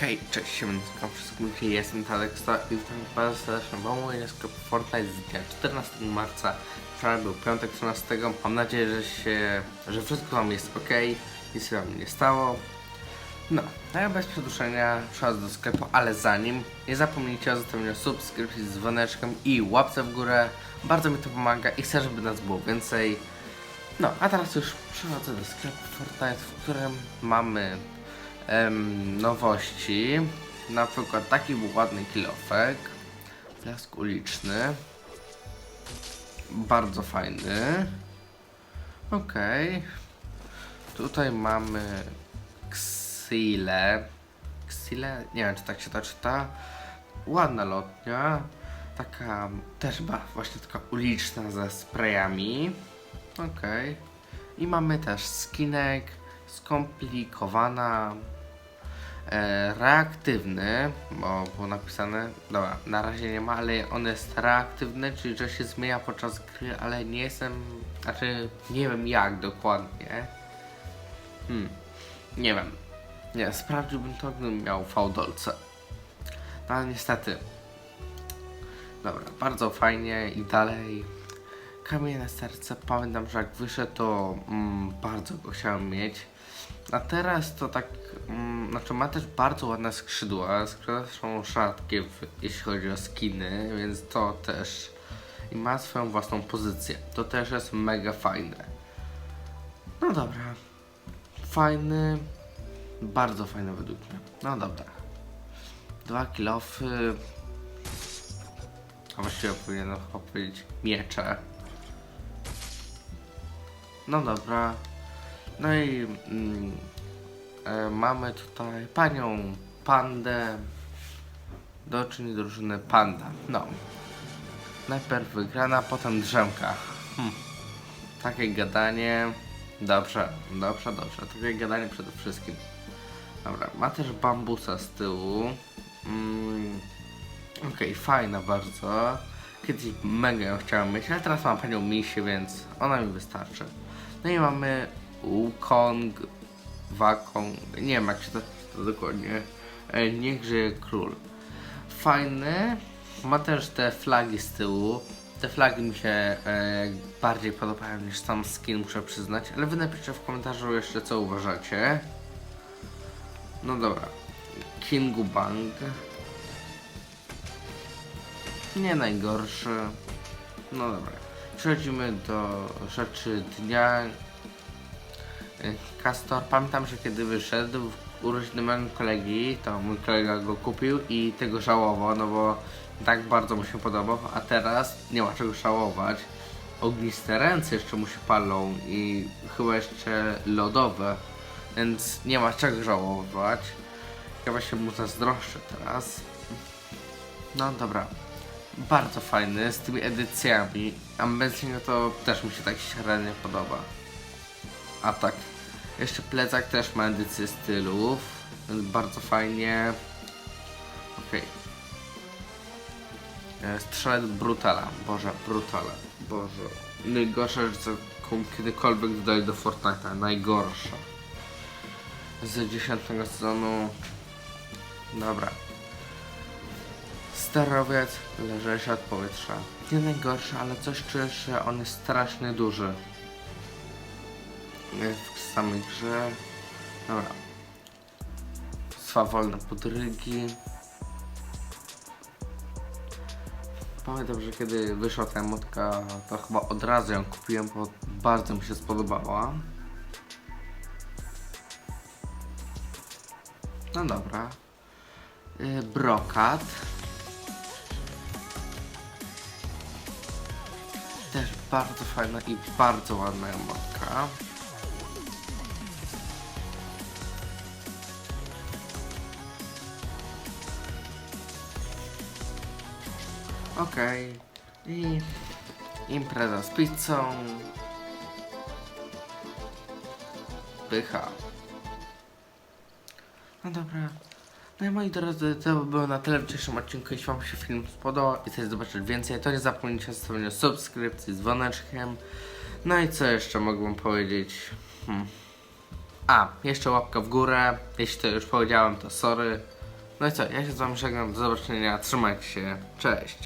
Hej, cześć, siemanko, wszystkim jestem Taleksta i witam bardzo serdecznie w moim Fortnite z dnia 14 marca. Wczoraj był piątek 13. Mam nadzieję, że się, że wszystko wam jest ok, nic się wam nie stało. No, a ja bez przedłużenia przechodzę do sklepu, ale zanim nie zapomnijcie o zostawieniu subskrypcji z dzwoneczkiem i łapce w górę. Bardzo mi to pomaga i chcę, żeby nas było więcej. No, a teraz już przechodzę do sklepu Fortnite, w którym mamy em, nowości. Na przykład taki był ładny kilofek. Blask uliczny. Bardzo fajny. Okej. Tutaj mamy Xile. Xile? Nie wiem, czy tak się to czyta. Ładna lotnia. Taka też chyba właśnie taka uliczna ze sprayami. Okej. I mamy też skinek, skomplikowana, reaktywny, bo było napisane, dobra, na razie nie ma, ale on jest reaktywny, czyli że się zmienia podczas gry, ale nie jestem, znaczy nie wiem jak dokładnie. Hmm, nie wiem. Nie, sprawdziłbym to, gdybym miał fałdolce. No ale niestety. Dobra, bardzo fajnie i dalej Kamienne serce, pamiętam, że jak wyszedł, to mm, bardzo go chciałem mieć. A teraz to tak, mm, znaczy ma też bardzo ładne skrzydła. Skrzydła są rzadkie, w, jeśli chodzi o skiny, więc to też. I ma swoją własną pozycję. To też jest mega fajne. No dobra. Fajny. Bardzo fajny według mnie. No dobra. Dwa kilofy. A właściwie powinienem powiedzieć miecze. No dobra. No i mm, e, mamy tutaj panią Pandę. Do czyni drużyny Panda. No. Najpierw wygrana, potem drzemka. Hm. Takie gadanie. Dobrze, dobrze, dobrze. Takie gadanie przede wszystkim. Dobra, ma też bambusa z tyłu. Mm, Okej, fajna bardzo. Kiedyś mega ją chciałem mieć, ale teraz mam panią misię, więc ona mi wystarczy. No i mamy Wukong, Wakong, nie wiem jak się to, to dokładnie. E, niech żyje król. Fajny, ma też te flagi z tyłu. Te flagi mi się e, bardziej podobają niż sam skin, muszę przyznać. Ale wy napiszcie w komentarzu jeszcze co uważacie. No dobra. Kingu Bang. Nie najgorszy. No dobra. Przechodzimy do rzeczy dnia. Y, Castor, pamiętam, że kiedy wyszedł w urodziny kolegi, to mój kolega go kupił i tego żałował, no bo tak bardzo mu się podobał, a teraz nie ma czego żałować. Ogniste ręce jeszcze mu się palą i chyba jeszcze lodowe, więc nie ma czego żałować. Ja właśnie mu zazdroszczę teraz. No dobra, bardzo fajny z tymi edycjami, a bez niego to też mi się tak średnio podoba. A tak, jeszcze plecak też ma edycję stylów, bardzo fajnie. Okej. Okay. Strzelec Brutala, Boże, Brutala, Boże. Najgorsza rzecz, jaką kiedykolwiek dodali do Fortnite'a, najgorsza. Z 10 sezonu. Dobra. Sterowiec leży od powietrza. Nie najgorszy, ale coś czuję, że on jest strasznie duży. W samej grze. Dobra. Swawolne podrygi. Pamiętam, że kiedy wyszła ta emotka, to chyba od razu ją kupiłem, bo bardzo mi się spodobała. No dobra. Yy, brokat. Też bardzo fajna i bardzo ładna emotka. Okej. I impreza z pizzą. Pycha. No dobra. No i moi drodzy, to by było na tyle w dzisiejszym odcinku. Jeśli Wam się film spodobał i chcecie zobaczyć więcej, to nie zapomnijcie o zostawieniu subskrypcji z dzwoneczkiem. No i co jeszcze mogłem powiedzieć? Hmm. A, jeszcze łapka w górę. Jeśli to już powiedziałem, to sorry. No i co, ja się z wami żegnam, do zobaczenia, trzymajcie się, cześć.